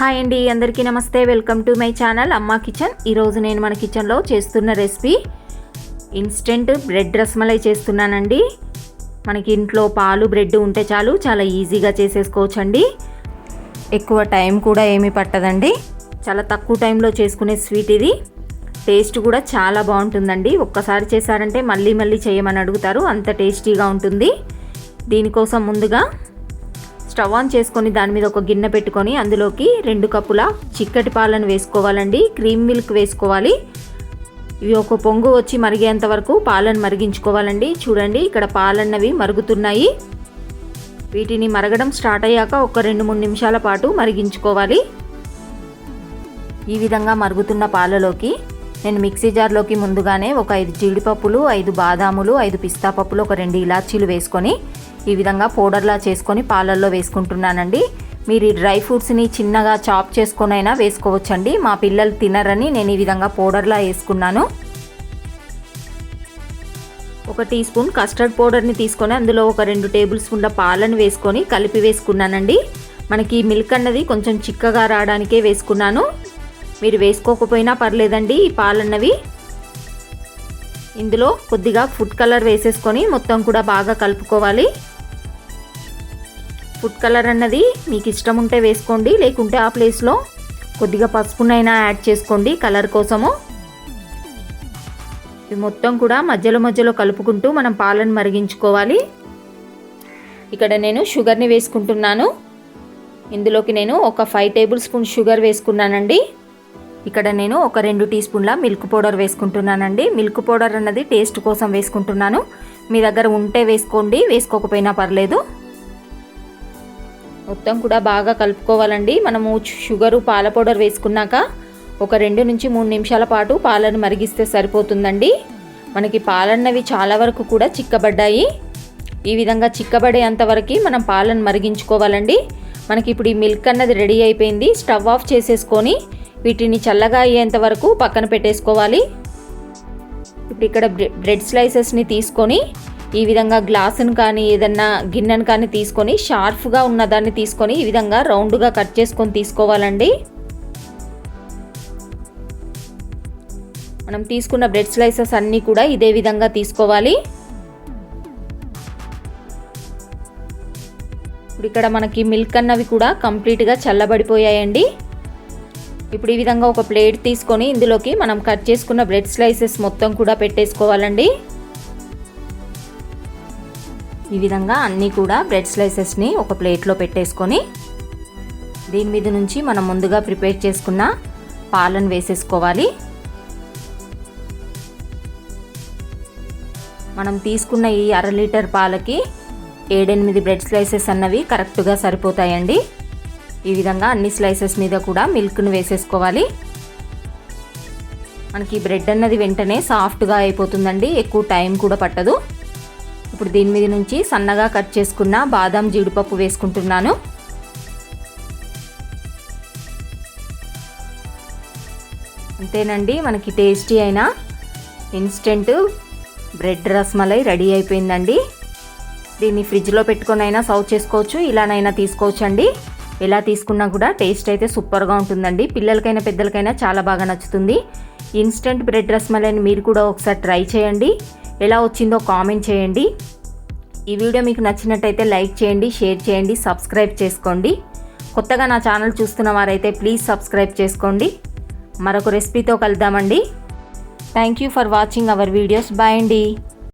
Hi అండి అందరికీ నమస్తే. Welcome to my channel Amma kitchen. ఈరోజు నేను మన కిచెన్లో చేస్తున్న రెసిపీ ఇన్స్టెంట్ బ్రెడ్ రసమలై చేస్తున్నానండి. మనకి ఇంట్లో పాలు బ్రెడ్ ఉంటే చాలు చాలా ఈజీగా చేసేసుకోవచ్చండి. ఎక్కువ టైం కూడా ఏమీ పట్టదండి. చాలా తక్కువ టైంలో చేసుకునే స్వీట్ ఇది. టేస్ట్ కూడా చాలా బాగుంటుందండి. ఒక్కసారి చేశారంటే మళ్ళీ మళ్ళీ చేయమని అడుగుతారు. అంత టేస్టీగా ఉంటుంది. దీనికోసం ముందుగా స్టవ్ ఆన్ చేసుకొని దాని మీద ఒక గిన్నె పెట్టుకొని అందులోకి రెండు కప్పుల చిక్కటి పాలను వేసుకోవాలండి. క్రీమ్ మిల్క్ వేసుకోవాలి. ఇవి ఒక పొంగు వచ్చి మరిగేంత వరకు పాలను మరిగించుకోవాలండి. చూడండి ఇక్కడ పాలన్నవి మరుగుతున్నాయి. వీటిని మరగడం స్టార్ట్ అయ్యాక ఒక రెండు మూడు నిమిషాల పాటు మరిగించుకోవాలి. ఈ విధంగా మరుగుతున్న పాలలోకి నేను మిక్సీ జార్లోకి ముందుగానే ఒక ఐదు జీడిపప్పులు ఐదు బాదాములు ఐదు పిస్తా పప్పులు ఒక రెండు ఇలాచీలు వేసుకొని ఈ విధంగా పౌడర్లా చేసుకొని పాలల్లో వేసుకుంటున్నానండి. మీరు ఈ డ్రై ఫ్రూట్స్ని చిన్నగా చాప్ చేసుకొనైనా వేసుకోవచ్చండి. మా పిల్లలు తినరని నేను ఈ విధంగా పౌడర్లా వేసుకున్నాను. ఒక టీ స్పూన్ కస్టర్డ్ పౌడర్ని తీసుకొని అందులో ఒక రెండు టేబుల్ స్పూన్ల పాలను వేసుకొని కలిపి వేసుకున్నానండి. మనకి మిల్క్ అన్నది కొంచెం చిక్కగా రావడానికే వేసుకున్నాను. మీరు వేసుకోకపోయినా పర్లేదండి ఈ పాలన్నవి. ఇందులో కొద్దిగా ఫుడ్ కలర్ వేసేసుకొని మొత్తం కూడా బాగా కలుపుకోవాలి. ఫుడ్ కలర్ అన్నది మీకు ఇష్టం ఉంటే వేసుకోండి లేకుంటే ఆ ప్లేస్లో కొద్దిగా పసుపునైనా యాడ్ చేసుకోండి కలర్ కోసము. ఇవి మొత్తం కూడా మధ్యలో మధ్యలో కలుపుకుంటూ మనం పాలను మరిగించుకోవాలి. ఇక్కడ నేను షుగర్ని వేసుకుంటున్నాను. ఇందులోకి నేను ఒక ఫైవ్ టేబుల్ స్పూన్ షుగర్ వేసుకున్నానండి. ఇక్కడ నేను ఒక రెండు టీ స్పూన్ల మిల్క్ పౌడర్ వేసుకుంటున్నానండి. మిల్క్ పౌడర్ అన్నది టేస్ట్ కోసం వేసుకుంటున్నాను. మీ దగ్గర ఉంటే వేసుకోండి వేసుకోకపోయినా పర్లేదు. మొత్తం కూడా బాగా కలుపుకోవాలండి. మనము షుగరు పాల పౌడర్ వేసుకున్నాక ఒక రెండు నుంచి మూడు నిమిషాల పాటు పాలను మరిగిస్తే సరిపోతుందండి. మనకి పాలన్నవి చాలా వరకు కూడా చిక్కబడ్డాయి. ఈ విధంగా చిక్కబడేంత వరకు మనం పాలను మరిగించుకోవాలండి. మనకి ఇప్పుడు ఈ మిల్క్ అన్నది రెడీ అయిపోయింది. స్టవ్ ఆఫ్ చేసేసుకొని వీటిని చల్లగా అయ్యేంత వరకు పక్కన పెట్టేసుకోవాలి. ఇప్పుడు ఇక్కడ బ్రెడ్ స్లైసెస్ని తీసుకొని ఈ విధంగా గ్లాసును కానీ ఏదన్నా గిన్నెను కానీ తీసుకొని షార్ప్గా ఉన్న దాన్ని తీసుకొని ఈ విధంగా రౌండ్గా కట్ చేసుకొని తీసుకోవాలండి. మనం తీసుకున్న బ్రెడ్ స్లైసెస్ అన్నీ కూడా ఇదే విధంగా తీసుకోవాలి. ఇప్పుడు ఇక్కడ మనకి మిల్క్ అన్నవి కూడా కంప్లీట్గా చల్లబడిపోయాయండి. ఇప్పుడు ఈ విధంగా ఒక ప్లేట్ తీసుకొని ఇందులోకి మనం కట్ చేసుకున్న బ్రెడ్ స్లైసెస్ మొత్తం కూడా పెట్టేసుకోవాలండి. ఈ విధంగా అన్నీ కూడా బ్రెడ్ స్లైసెస్ని ఒక ప్లేట్లో పెట్టేసుకొని దీని మీద నుంచి మనం ముందుగా ప్రిపేర్ చేసుకున్న పాలను వేసేసుకోవాలి. మనం తీసుకున్న ఈ అర లీటర్ పాలకి ఏడెనిమిది బ్రెడ్ స్లైసెస్ అన్నవి కరెక్ట్గా సరిపోతాయండి. ఈ విధంగా అన్ని స్లైసెస్ మీద కూడా మిల్క్ను వేసేసుకోవాలి. మనకి బ్రెడ్ అన్నది వెంటనే సాఫ్ట్గా అయిపోతుందండి ఎక్కువ టైం కూడా పట్టదు. ఇప్పుడు దీని మీద నుంచి సన్నగా కట్ చేసుకున్న బాదం జీడిపప్పు వేసుకుంటున్నాను. అంతేనండి మనకి టేస్టీ అయిన ఇన్స్టెంట్ బ్రెడ్ రస్మలై రెడీ అయిపోయిందండి. దీన్ని ఫ్రిడ్జ్లో పెట్టుకొని అయినా సర్వ్ చేసుకోవచ్చు ఇలానైనా తీసుకోవచ్చు అండి ఎలా తీసుకున్నా కూడా టేస్ట్ అయితే సూపర్గా ఉంటుందండి. పిల్లలకైనా పెద్దలకైనా చాలా బాగా నచ్చుతుంది. ఇన్స్టెంట్ బ్రెడ్ రస్మలైని మీరు కూడా ఒకసారి ట్రై చేయండి. ఎలా వచ్చిందో కామెంట్ చేయండి. ఈ వీడియో మీకు నచ్చినట్టయితే లైక్ చేయండి షేర్ చేయండి సబ్స్క్రైబ్ చేసుకోండి. కొత్తగా నా ఛానల్ చూస్తున్న వారైతే ప్లీజ్ సబ్స్క్రైబ్ చేసుకోండి. మరొక రెసిపీతో కలుద్దామండి. Thank you for watching our videos bye అండి.